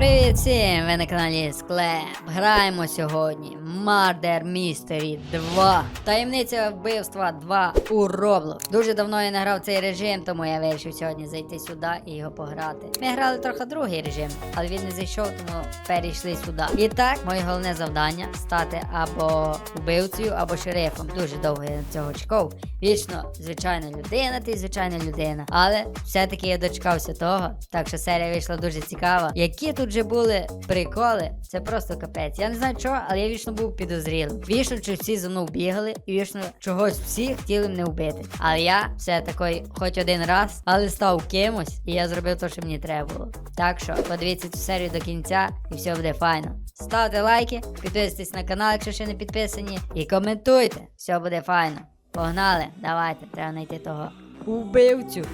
Привіт всім! Ви на каналі Склеп. Граємо сьогодні Murder Mystery 2. Таємниця вбивства 2 у Roblox. Дуже давно я не грав цей режим, тому я вирішив сьогодні зайти сюди і його пограти. Ми грали трохи другий режим, але він не зайшов, тому перейшли сюди. І так, моє головне завдання стати або вбивцею, або шерифом. Дуже довго я на цього чекав. Вічно, звичайна людина, ти звичайна людина. Але все-таки я дочекався того. Так що серія вийшла дуже цікава. Які тут же були приколи, це просто капець. Я не знаю чого, але я вічно був підозрілим. Вічно чи всі за мною бігали, і вічно чогось всі хотіли мене вбити. Але я все такий, хоч один раз, але став кимось, і я зробив те, що мені треба було. Так що подивіться цю серію до кінця, і все буде файно. Ставте лайки, підписуйтесь на канал, якщо ще не підписані, і коментуйте. Все буде файно. Погнали, давайте, треба знайти того убивцю.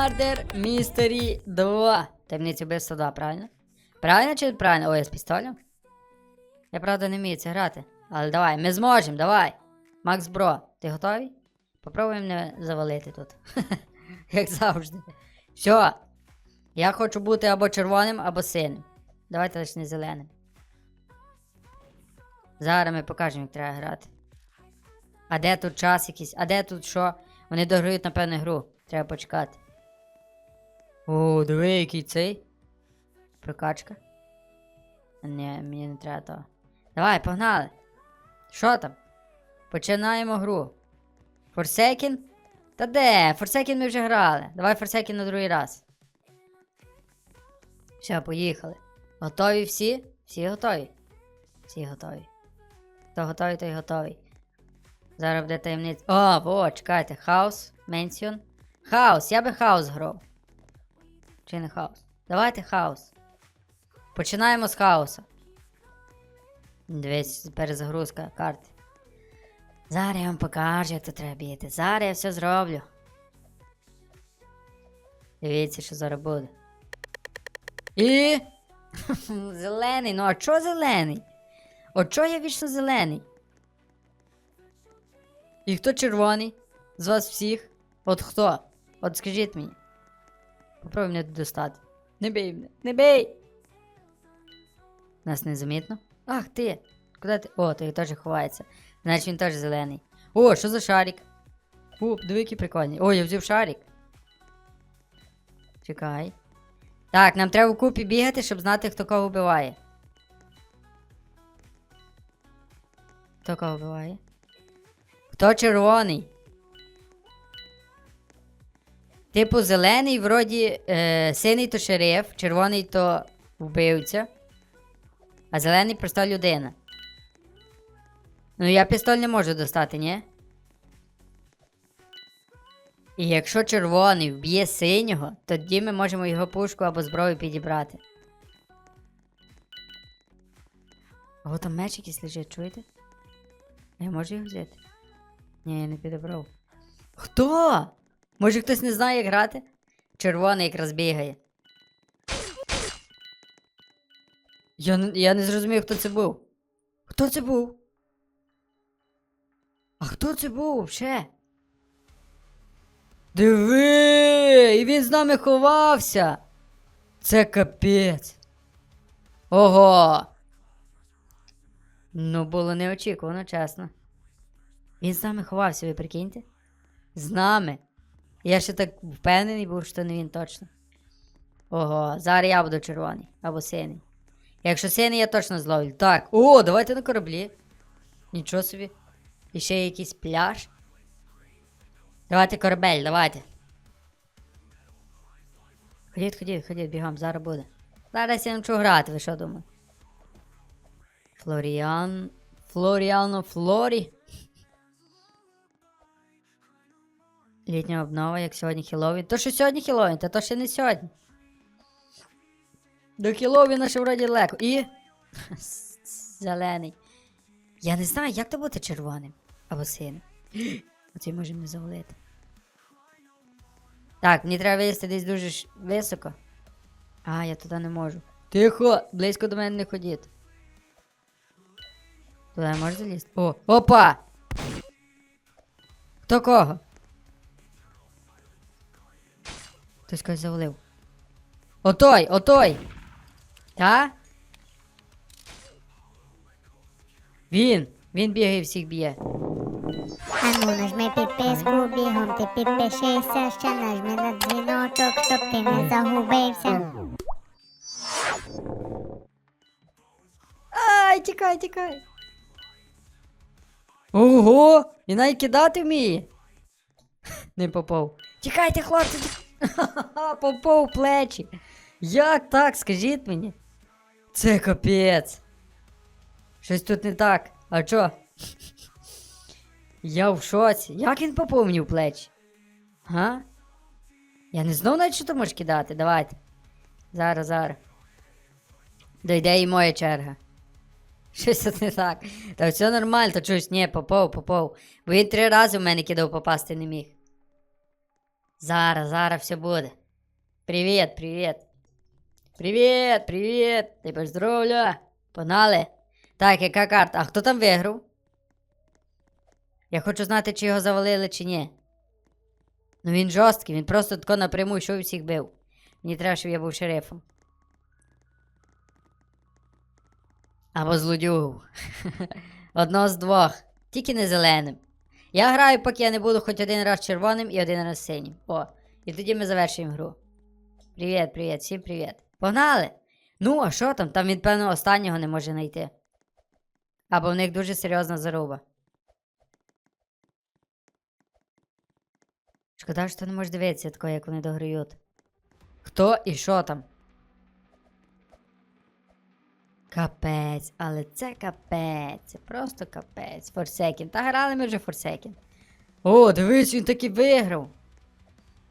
Murder Mystery 2. Таємниця вбивства 2, правильно? Правильно чи правильно? Ой, я з пістолем? Я правда не вмію це грати. Але давай, ми зможемо, давай. Макс Бро, ти готовий? Попробуємо не завалити тут. Як завжди. Все. Я хочу бути або червоним, або синим. Давайте лише не зеленим. Зараз ми покажемо, як треба грати. А де тут час якийсь? А де тут що? Вони дограють, напевно, гру. Треба почекати. О, диви, який цей. Прокачка. Ні, мені не треба того. Давай, погнали. Що там? Починаємо гру. Форсекін? Та де? Форсекін ми вже грали. Давай Форсекін на другий раз. Все, поїхали. Готові всі? Всі готові? Всі готові. Хто готовий, той готовий. Зараз буде таємниця. О, во, чекайте, хаос, менсіон. Хаос, я би хаос грав. Чи не хаос? Давайте хаос. Починаємо з хаоса. Дивись, перезагрузка карти. Зараз я вам покажу, як це треба бігти. Зараз я все зроблю. Дивіться, що зараз буде. І. зелений, ну а чо зелений? От чо я вічно зелений? І хто червоний? З вас всіх? От хто? От скажіть мені. Попробуй мене достати. Не бий мене, не бий! Нас незамітно. Ах ти! Куди ти? О, той теж ховається. Значить він теж зелений. О, що за шарик? О, диви, який прикольний. О, я взяв шарик. Чекай. Так, нам треба вкупі бігати, щоб знати, хто кого вбиває. Хто кого вбиває? Хто червоний? Типу, зелений, вроді, е, синій то шериф, червоний то вбивця, а зелений проста людина. Ну, я пістоль не можу достати, ні? І якщо червоний вб'є синього, тоді ми можемо його пушку або зброю підібрати. О, там меч якийсь лежить, чуєте? Я можу його взяти? Ні, я не підібрав. Хто? Може хтось не знає, як грати? Червоний якраз бігає. Я, я не зрозумів, хто це був. Хто це був? А хто це був ще? Диви! І він з нами ховався. Це капець. Ого. Ну, було неочікувано, чесно. Він з нами ховався, ви прикиньте? З нами. Я ще так впевнений був, що не він точно. Ого, зараз я буду червоний або синій. Якщо синій, я точно зловлю. Так, о, давайте на кораблі. Нічого собі. І ще якийсь пляж. Давайте корабель, давайте. Ходіть, ходіть, ходіть, бігом, зараз буде. Зараз я навчу грати, ви що думаєте? Флоріан. Флоріано Флорі. Літня обнова, як сьогодні Хіллоуін. То що сьогодні Хіллоуін, та то ще не сьогодні. До Хіллоуіна ще вроді легко. І. Зелений. Я не знаю, як то бути червоним або синим. Оцей може мене завалити. Так, мені треба вилізти десь дуже ж високо. А, я туди не можу. Тихо, близько до мене не ходіть. Туди можу залізти? О, опа! Хто кого? Хтось когось завалив. Отой, отой! Та? Він! Він бігає і всіх б'є. Ану, нажми підписку, бігом ти підпишися, ще нажми на дзвіночок, щоб ти не загубився. Ай, тікай, тікай. Ого! І навіть кидати вміє. Не попав. Тікайте, хлопці! Попав в плечі. Як так, скажіть мені? Це капець. Щось тут не так. А чо? Я в шоці. Як він попав мені плечі? Га? Я не знав навіть, що ти можеш кидати. Давайте. Зараз, зараз. Дойде і моя черга. Щось тут не так. Та все нормально, то чуєш, ні, попав, попав. Бо він три рази в мене кидав попасти не міг. Зараз, зараз все буде. Привіт, привіт. Привіт, привіт. Тебе здоров'я. Погнали. Так, яка карта? А хто там виграв? Я хочу знати, чи його завалили, чи ні. Ну він жорсткий, він просто тако напряму йшов і всіх бив. Мені треба, щоб я був шерифом. Або злодюгу. Одного з двох. Тільки не зеленим. Я граю, поки я не буду хоч один раз червоним і один раз синім. О, і тоді ми завершуємо гру. Привіт, привіт, всім привіт. Погнали! Ну, а що там? Там він, певно, останнього не може знайти. Або в них дуже серйозна заруба. Шкода, що не можеш дивитися тако, як вони дограють. Хто і що там? Капець, але це капець, просто капець. Форсекін. Та грали ми вже Форсекін. О, дивись, він таки виграв.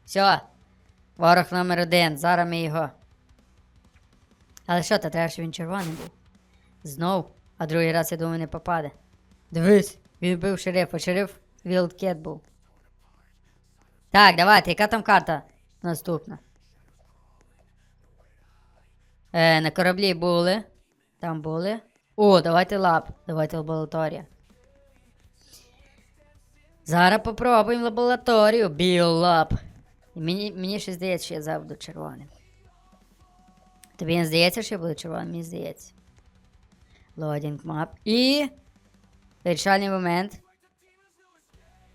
Все. Ворог номер один. Зараз ми його. Але що, та треба, щоб він червоний був. Знов, а другий раз, я думаю, не попаде. Дивись, він бив шерифа, шериф Вілдкет був. Так, давайте, яка там карта наступна? Е, на кораблі були. Там були. О, давайте лаб. Давайте лабораторія. Зараз попробуємо лабораторію. Біолаб. Мені, мені ще здається, що я зараз буду червоним. Тобі не здається, що я буду червоним? Мені здається. Лодінг мап. І. Вирішальний момент.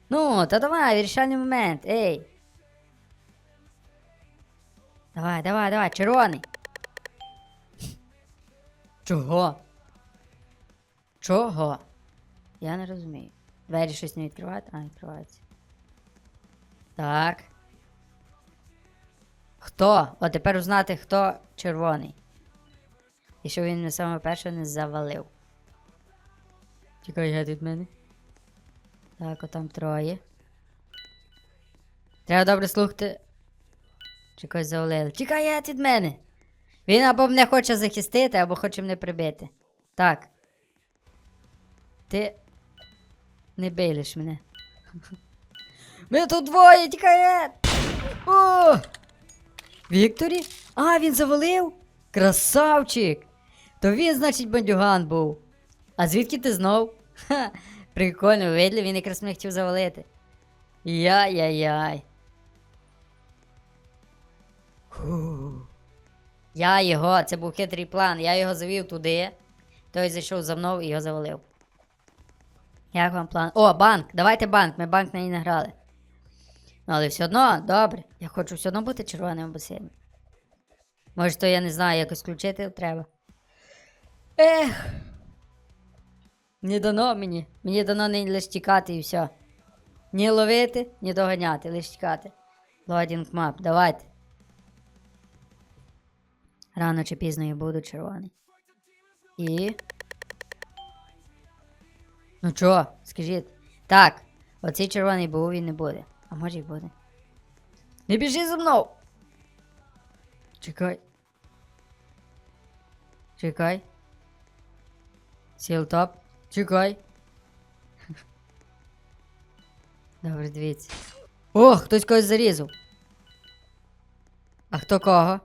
Ну, та давай, вирішальний момент. Ей. Давай, давай, давай, червоний. Чого? Чого? Я не розумію. Двері щось не відкривають? А, відкриваються. Так. Хто? О, тепер узнати, хто червоний. І що він саме перше не завалив. Чекай, геть від мене. Так, отам троє. Треба добре слухати. Когось завалили. Чекай геть від мене. Він або мене хоче захистити, або хоче мене прибити. Так. Ти. Не бейлиш мене. Ми тут двоє, тікає! О! Вікторі? А, він завалив? Красавчик! То він, значить, бандюган був. А звідки ти знов? Ха, прикольно, видно, він якраз мене хотів завалити. Яй-яй-яй. Фу. Я його, це був хитрий план, я його завів туди. Той зайшов за мною і його завалив. Як вам план? О, банк! Давайте банк, ми банк на ній не грали. Ну, але все одно, добре. Я хочу все одно бути червоним синім. Може, то я не знаю, якось включити треба. Ех. Не дано мені. Мені дано не лише тікати і все. Ні ловити, ні доганяти, лише тікати. Лодінг мап, давайте. Рано чи пізно я буду червоний. І. Ну чо, скажіть. Так, оцей червоний був і не буде. А може й буде. Не біжи за мною! Чекай. Чекай. Сіл топ. Чекай. Добре, дивіться. О, хтось когось зарізав. А хто кого?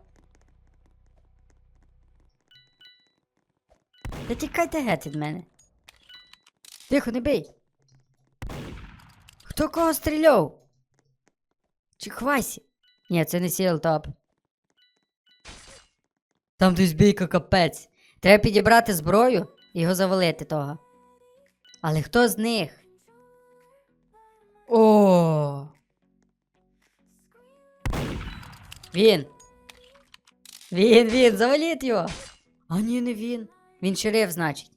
Та тікайте геть від мене. Тихо, не бий. Хто кого стріляв? Чи хвасі? Ні, це не сілтоп. Там десь бійка капець. Треба підібрати зброю і його завалити того. Але хто з них? О. Він. Він, він, заваліть його. А ні, не він. Він шериф, значить.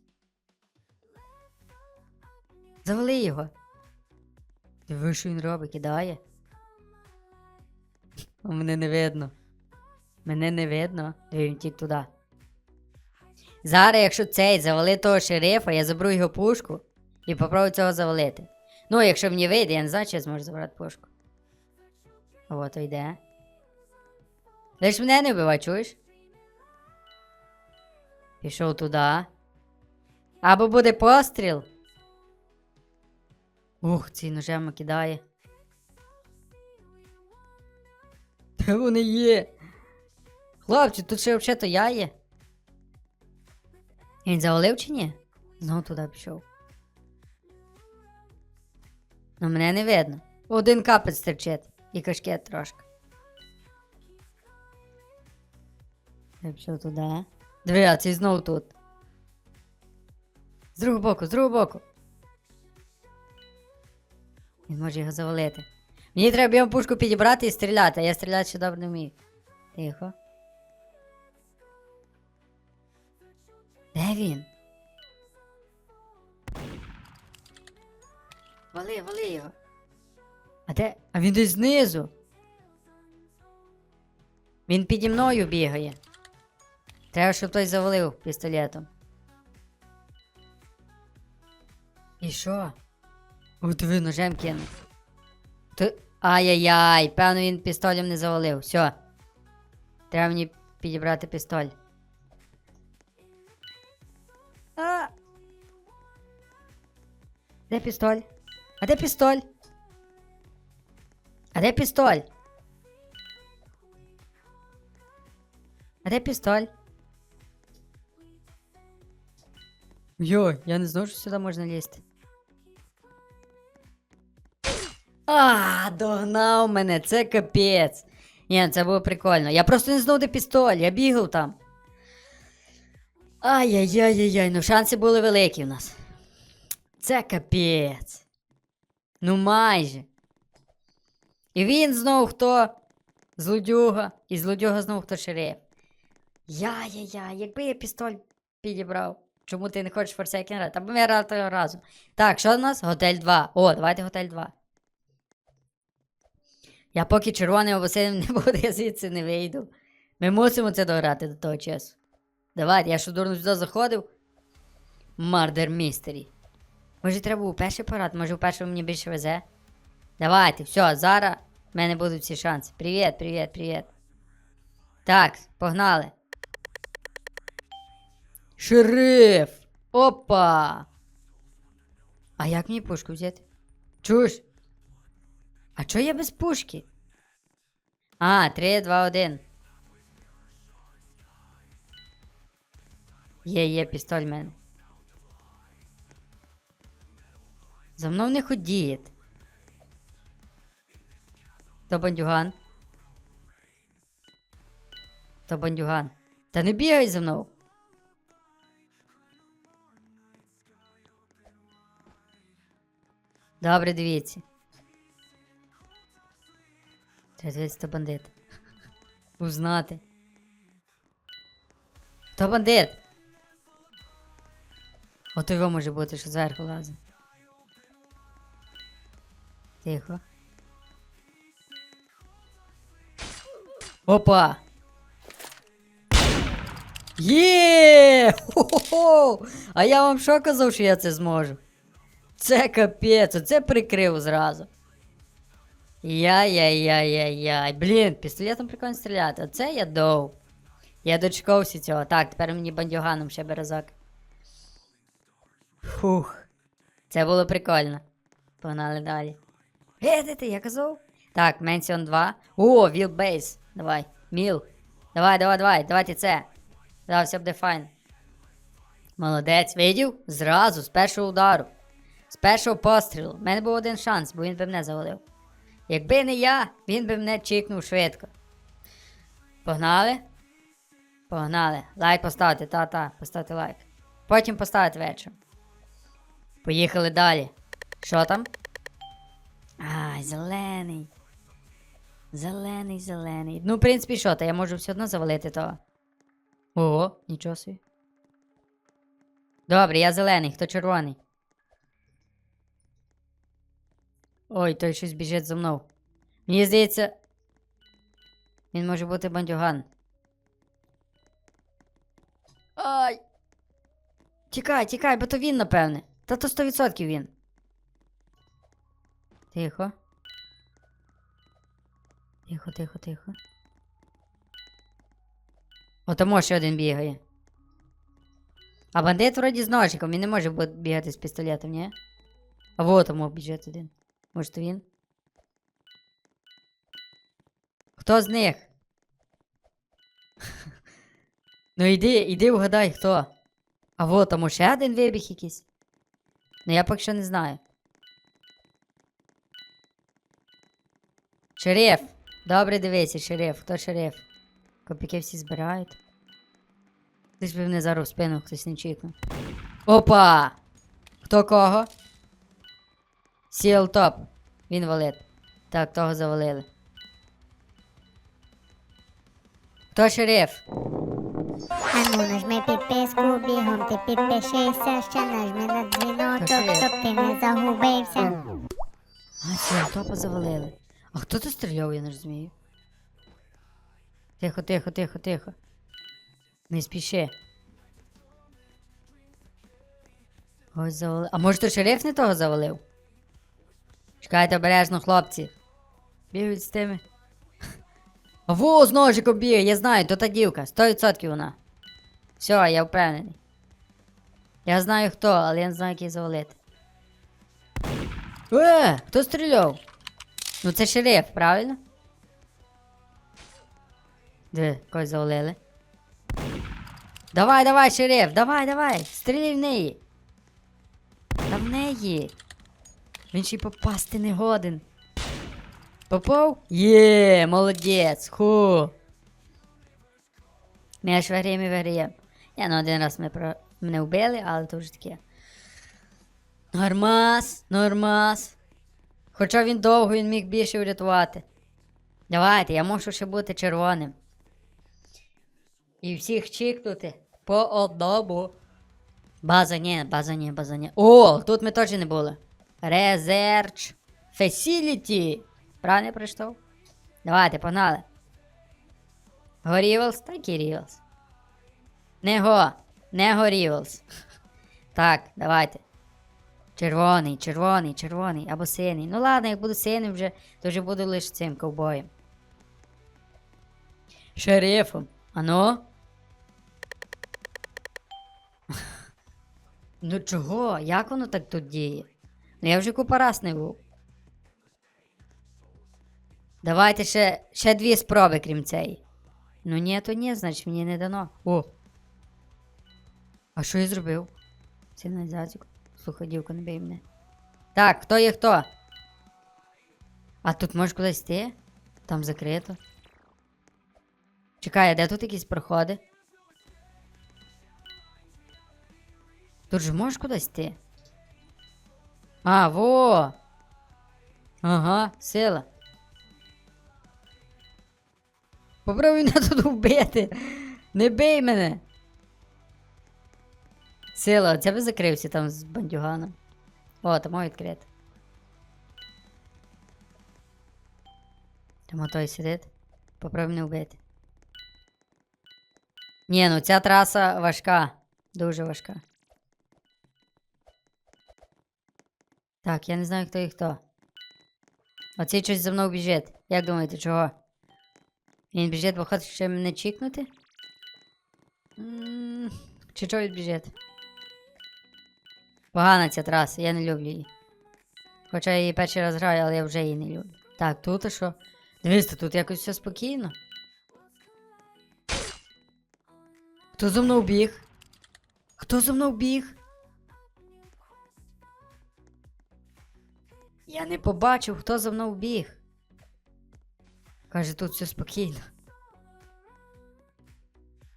Завали його. Диви, що він робить, кидає. Мене не видно. Мене не видно. Диви, він тік туди. Зараз, якщо цей завалить того шерифа, я заберу його пушку і попробую цього завалити. Ну, якщо мені вийде, я не знаю, чи я зможу забрати пушку. От йде. Лиш мене не вбивай, чуєш? Пішов туди. Або буде постріл. Ух, цей ножем кидає. Де вони є? Хлопці, тут ще взагалі-то я є. Він завалив чи ні? Знову туди пішов. Ну, мене не видно. Один капець терчить. І кашкет трошки. Я пішов туди. Диви, а цей знову тут. З другого боку, з другого боку. Він може його завалити. Мені треба йому пушку підібрати і стріляти, а я стріляти ще добре не вмію. Тихо. Де він? Вали, вали його. А де? А він десь знизу. Він піді мною бігає. Треба, щоб хтось завалив пістолетом. І що? О, диви, ножем кинув. Ти... Ай-яй-яй, певно він пістолем не завалив. Все. Треба мені підібрати пістоль. А! Де пістоль? А де пістоль? А де пістоль? А де пістоль? Йой, я не знав, що сюди можна лізти. А, догнав мене, це капець. Ні, це було прикольно. Я просто не знав, де пістоль, я бігав там. Ай-яй-яй-яй-яй, ну шанси були великі в нас. Це капець. Ну майже. І він знову хто? Злодюга. І злодюга знову хто шериф. Я-я-я, якби я пістоль підібрав. Чому ти не хочеш форсейки грати? Або ми грали разу. Так, що у нас? Готель 2. О, давайте готель 2. Я поки червоним або синим не буду, я звідси не вийду. Ми мусимо це дограти до того часу. Давайте, я що дурно сюди заходив. Мардер містері. Може треба у перший парад, може у першому мені більше везе. Давайте, все, зараз в мене будуть всі шанси. Привіт, привіт, привіт. Так, погнали. Шериф! Опа! А як мені пушку взяти? Чуєш? А чого я без пушки? А, 3, 2, 1. Є, є, пістоль в мене. За мною не ходіть. То бандюган. То бандюган. Та не бігай за мною. Добре, дивіться. Треба дивитися, то бандит. Узнати. То бандит. От його може бути, що зверху лазить. Тихо. Опа! Є! Хо-хо-хо! А я вам що казав, що я це зможу? Це капець, оце прикрив зразу. Яй-яй-яй-яй-яй. Блін, пістолетом прикольно стріляти. Оце я дов. Я дочекався цього. Так, тепер мені бандюганом ще березак. Фух. Це було прикольно. Погнали далі. Видите, я казав? Так, Менсіон 2. О, Вілбейс. Давай. Міл. Давай, давай, давай, давайте це. Зараз все буде файн. Молодець, видів? Зразу, з першого удару. З першого пострілу. У мене був один шанс, бо він би мене завалив. Якби не я, він би мене чікнув швидко. Погнали? Погнали. Лайк поставити, та-та, поставити лайк. Потім поставити вечором. Поїхали далі. Що там? Ай, зелений. Зелений, зелений. Ну, в принципі, що, то я можу все одно завалити того. Ого, нічого собі. Добре, я зелений, хто червоний? Ой, той щось біжить за мною. Мені здається. Він може бути бандюган. Ай! Тікай, тікай, бо то він, напевне. Та то 100% він. Тихо. Тихо, тихо, тихо. Отамо ще один бігає. А бандит вроді з ножиком, він не може бігати з пістолетом, ні? А вот тому біжить один. Може, він? Хто з них? ну йди, іди вгадай, хто. А вот тому ще один вибіг якийсь. Ну я поки що не знаю. Шериф. Добре дивися, шериф. Хто шериф? Копійки всі збирають. Десь би мене зараз в спину хтось не чікнув. Опа! Хто кого? Сіл топ. Він валить. Так, того завалили. Хто шериф? Ану, нажми підписку, бігом ти підпишися, ще нажми на дзвіночок, щоб ти не загубився. А, сіл топа завалили. А хто це стріляв, я не розумію. Тихо, тихо, тихо, тихо. Не спіши. Ось завалив. А може то шериф не того завалив? Чекайте обережно, хлопці. Бігають з тими. Во, з ножиком бігає, я знаю, то та дівка, 100% вона. Все, я впевнений. Я знаю хто, але я не знаю, як її завалити. Е, хто стріляв? Ну це шериф, правильно? Де, когось завалили. Давай, давай, шериф, давай, давай, стріляй в неї. Та в неї. Він ще й попасти не годен. Попав? Є, молодець, ху. Ми аж виграємо і виграємо. Я ну один раз ми про... мене вбили, але то вже таке. Нормас, нормас. Хоча він довго він міг більше врятувати. Давайте, я можу ще бути червоним. І всіх чікнути по одному. База ні, база ні, база ні. О, тут ми теж не були. Research Facility. Правильно прийшов? Давайте, погнали. Горівелс, так і Рівелс. Не го, не горівелс. Так, давайте. Червоний, червоний, червоний або синій. Ну ладно, як буду синим вже, то вже буду лише цим ковбоєм. Шерифом. Ану? Ну чого? Як воно так тут діє? Ну я вже купа раз не був. Давайте ще, ще дві спроби, крім цієї. Ну ні, то ні, значить мені не дано. О. А що я зробив? Сигналізацію. Слухай, дівка, не бий мене. Так, хто є хто? А тут можеш кудись йти? Там закрито. Чекай, а де тут якісь проходи? Тут же можеш кудись йти? А, во! Ага, сила. Попробуй мене тут вбити. Не бий мене. Сила, це би закрився там з бандюганом. О, там відкрито. Там той сидить. Попробуй мене вбити. Ні, ну ця траса важка. Дуже важка. Так, я не знаю, хто і хто. Оцей щось за мною біжить. Як думаєте, чого? Він біжить, бо хоче ще мене чікнути? М, Чи чого він біжить? Погана ця траса, я не люблю її. Хоча я її перший раз граю, але я вже її не люблю. Так, тут і що? Дивіться, тут якось все спокійно. Хто за мною біг? Хто за мною біг? Я не побачив, хто за мною біг. Каже, тут все спокійно.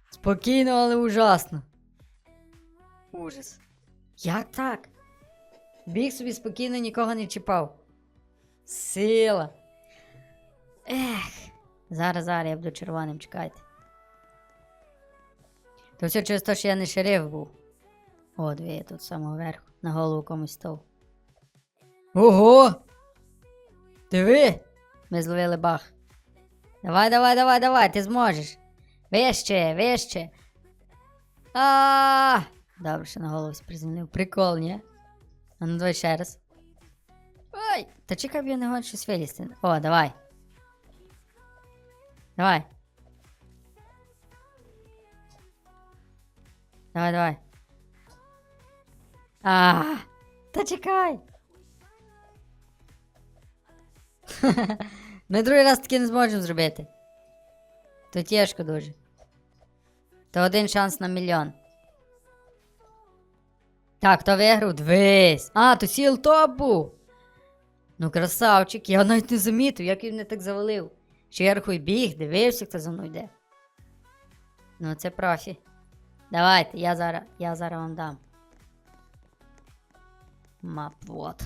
Спокійно, але ужасно. Ужас. Як так? Біг собі спокійно нікого не чіпав. Сила. Ех. Зараз, зараз я буду червоним, чекайте. То все через те, що я не шериф був. О, дві я тут з самого верху, на голову комусь став. Ого! Диви! Ми зловили бах. Давай, давай, давай, давай, ти зможеш. Вище, вище. А. Добре, що на голову приземлив. Прикол, ні? А ну давай ще раз. Ой, та чекай, я не гон щось вилізти. О, давай. Давай. Давай, давай. А, та чекай. Ми другий раз таки не зможемо зробити. То тяжко дуже. То один шанс на мільйон. Так, хто виграв? Дивись. А, то сіл топ. Ну, красавчик, я навіть не замітив, як він не так завалив. Черху біг, дивився, хто за мною йде. Ну, це профі. Давайте, я зараз, я зараз вам дам. Мап, вот.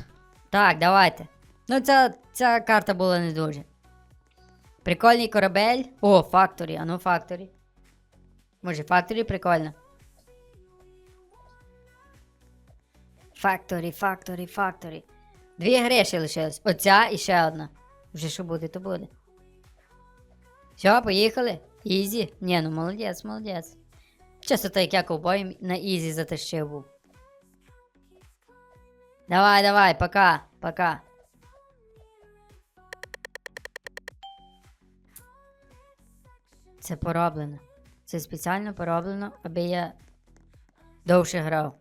Так, давайте. Ну, ця, ця карта була не дуже. Прикольний корабель. О, факторі, а ну факторі. Може, факторі прикольно. Факторі, факторі, факторі. Дві гри ще лишилось. Оця і ще одна. Вже що буде, то буде. Все, поїхали. Ізі. Ні, ну молодець, молодець. Чесно, так як я ковбой на ізі затащив був. Давай, давай, пока, пока. Це пороблено. Це спеціально пороблено, аби я довше грав.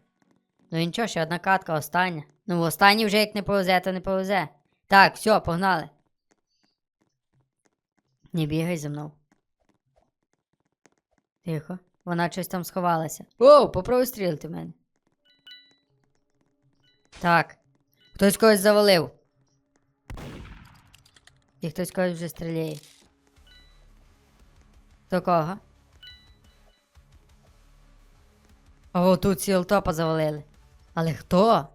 Ну і нічого, ще одна катка, остання. Ну, в останній вже як не повезе, то не повезе. Так, все, погнали. Не бігай за мною. Тихо. Вона щось там сховалася. Оу, попробуй стрілити в мене. Так. Хтось когось завалив. І хтось когось вже стріляє. До кого? О, тут сілтопа завалили. Але хто?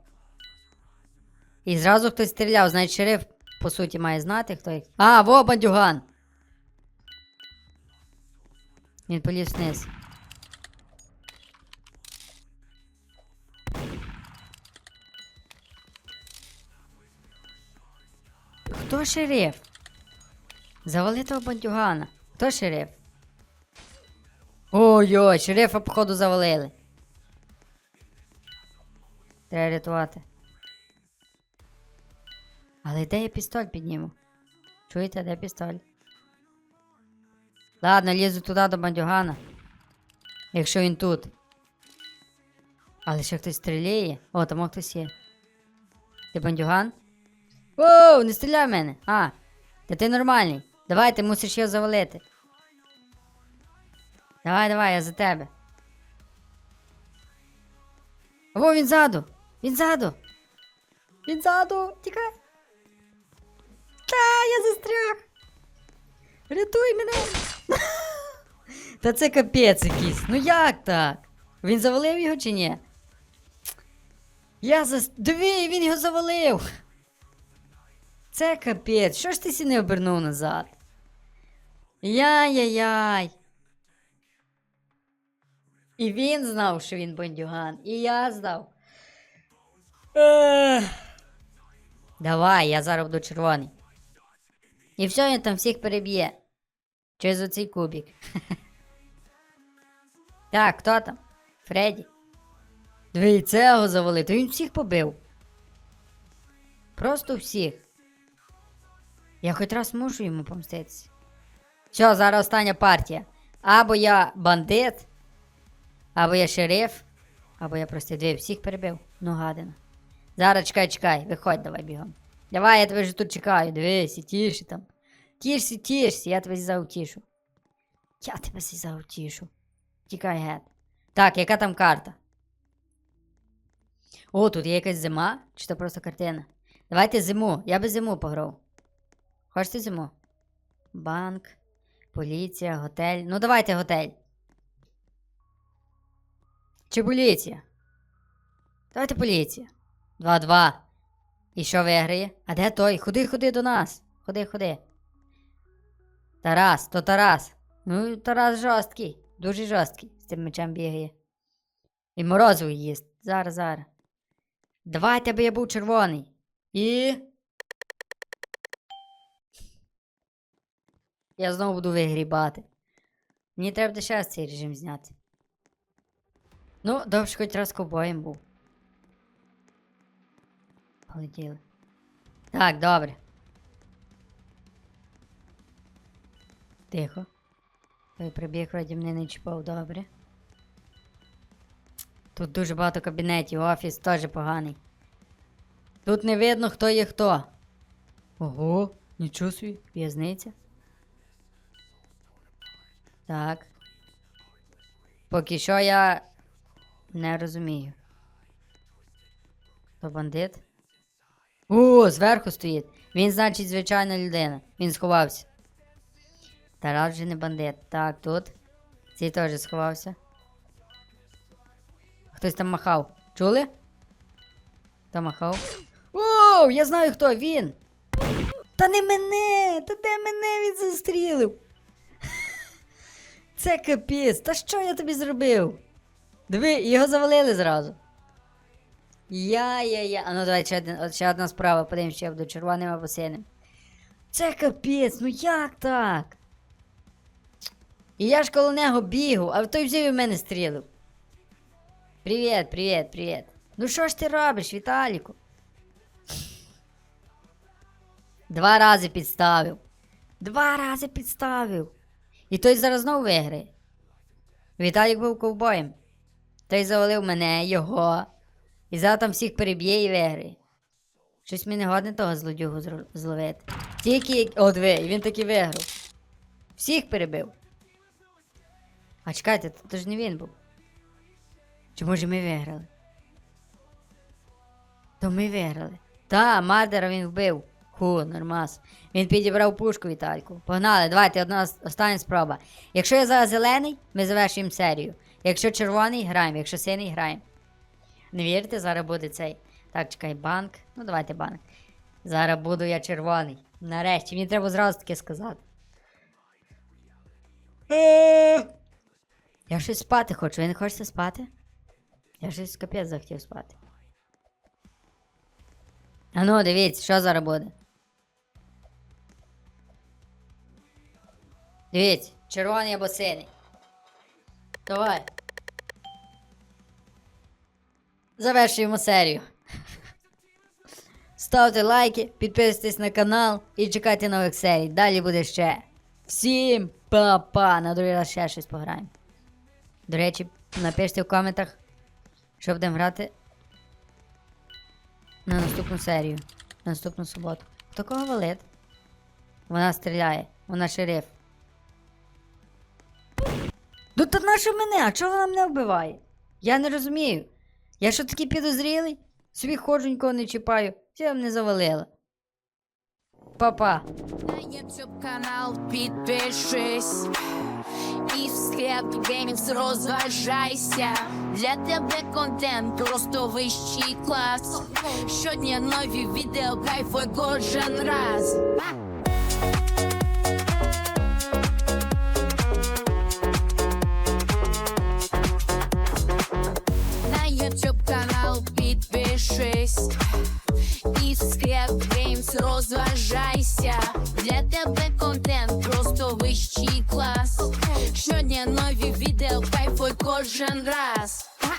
І зразу хтось стріляв, значить шериф, по суті, має знати, хто їх. А, во, бандюган! Він поліз вниз. Хто шериф? Завали того бандюгана. Хто шериф? Ой-ой, шерифа, походу, завалили. Треба рятувати. Але де я пістоль підніму? Чуєте, де пістоль? Ладно, лізу туди до бандюгана. Якщо він тут. Але ще хтось стріляє. О, там хтось є. Ти бандюган? Воу, не стріляй в мене. А, та ти нормальний. Давай, ти мусиш його завалити. Давай, давай, я за тебе. О, він ззаду! Він ззаду! Він ззаду! Тікай! Та, я застряг! Рятуй мене! Та це капець якийсь. Ну як так? Він завалив його чи ні? Я зас... Диви, він його завалив! Це капець. Що ж ти сі не обернув назад? Яй-яй-яй. І він знав, що він бандюган, і я знав. Давай, я зараз буду червоний. І все, він там всіх переб'є. Через оцей кубик. Так, хто там? Фредді. Дві цього завали, то він всіх побив. Просто всіх. Я хоч раз мушу йому помститися. Все, зараз остання партія. Або я бандит, або я шериф, або я просто дві всіх перебив. Ну, гадина. Зараз чекай, чекай, виходь, давай бігом. Давай, я тебе вже тут чекаю, дивись, і тіші там. Тішся, тішся, я тебе заутішу. Я тебе заутішу. Тікай гет. Так, яка там карта? О, тут є якась зима? Чи то просто картина? Давайте зиму. Я би зиму пограв. Хочете зиму? Банк, поліція, готель. Ну, давайте готель. Чи поліція? Давайте поліція. Два-два. І що виграє? А де той? Ходи, ходи до нас. Ходи, ходи. Тарас, то Тарас. Ну, Тарас жорсткий. Дуже жорсткий. З цим мечем бігає. І морозиво їсть. Зараз, зараз. Давайте, аби я був червоний. І. Я знову буду вигрібати. Мені треба ще раз цей режим зняти. Ну, добре, хоч раз ковбоєм був. Полетіли. Так, добре. Тихо. Той прибіг вроді мене не чіпав, добре. Тут дуже багато кабінетів, офіс теж поганий. Тут не видно, хто є хто. Ого, нічого собі, в'язниця. Так. Поки що я не розумію. То бандит? О, зверху стоїть. Він, значить, звичайна людина. Він сховався. Тарас вже не бандит. Так, тут. Цей теж сховався. Хтось там махав. Чули? Хто махав? Оу, я знаю хто він. Та не мене! Та де мене він застрілив? Це капець, та що я тобі зробив? Диви, його завалили зразу. Я-я-я. А ну давай ще, один, ще одна справа, подивимось, чи я буду червоним або синим. Це капець, ну як так? І я ж коло нього бігу, а той взяв і в мене стрілив. Привіт, привіт, привіт. Ну що ж ти робиш, Віталіку? Два рази підставив. Два рази підставив. І той зараз знову виграє. Віталік був ковбоєм. Той завалив мене, його. І зараз там всіх переб'є і виграє. Щось мені не годне того злодюгу зловити. Тільки. О, диви, і він таки виграв. Всіх перебив. А чекайте, то, то ж не він був. Чи може ми виграли? То ми виграли. Та, Мардера він вбив. Ху, нормас. Він підібрав пушку Вітальку. Погнали, давайте одна остання спроба. Якщо я зараз зелений, ми завершуємо серію. Якщо червоний, граємо, якщо синій, граємо. Не вірите, зараз буде цей. Так, чекай, банк. Ну, давайте банк. Зараз буду я червоний. Нарешті, мені треба зразу таке сказати. Е. Я щось спати хочу. Ви не хочете спати? Я щось капець захотів спати. А ну, дивіться, що зараз буде. Дивіться, червоний або синій. Давай. Завершуємо серію. Ставте лайки, підписуйтесь на канал і чекайте нових серій. Далі буде ще. Всім па-па! На другий раз ще щось пограємо. До речі, напишіть в коментах, що будемо грати на наступну серію. На наступну суботу. Хто кого валить? Вона стріляє, вона шериф. Ну то нащо мене? А чого вона мене вбиває? Я не розумію. Я що такий підозрілий? Собі ходжу, нікого не чіпаю. Все мене завалила. Па-па. На YouTube канал підпишись і в склеп геймінг розважайся. Для тебе контент просто вищий клас. Щодня нові відео, кайфуй кожен раз. Підпишись і в склеп геймс розважайся. Для тебе контент просто вищий клас. Щодня нові відео, кайфуй кожен раз.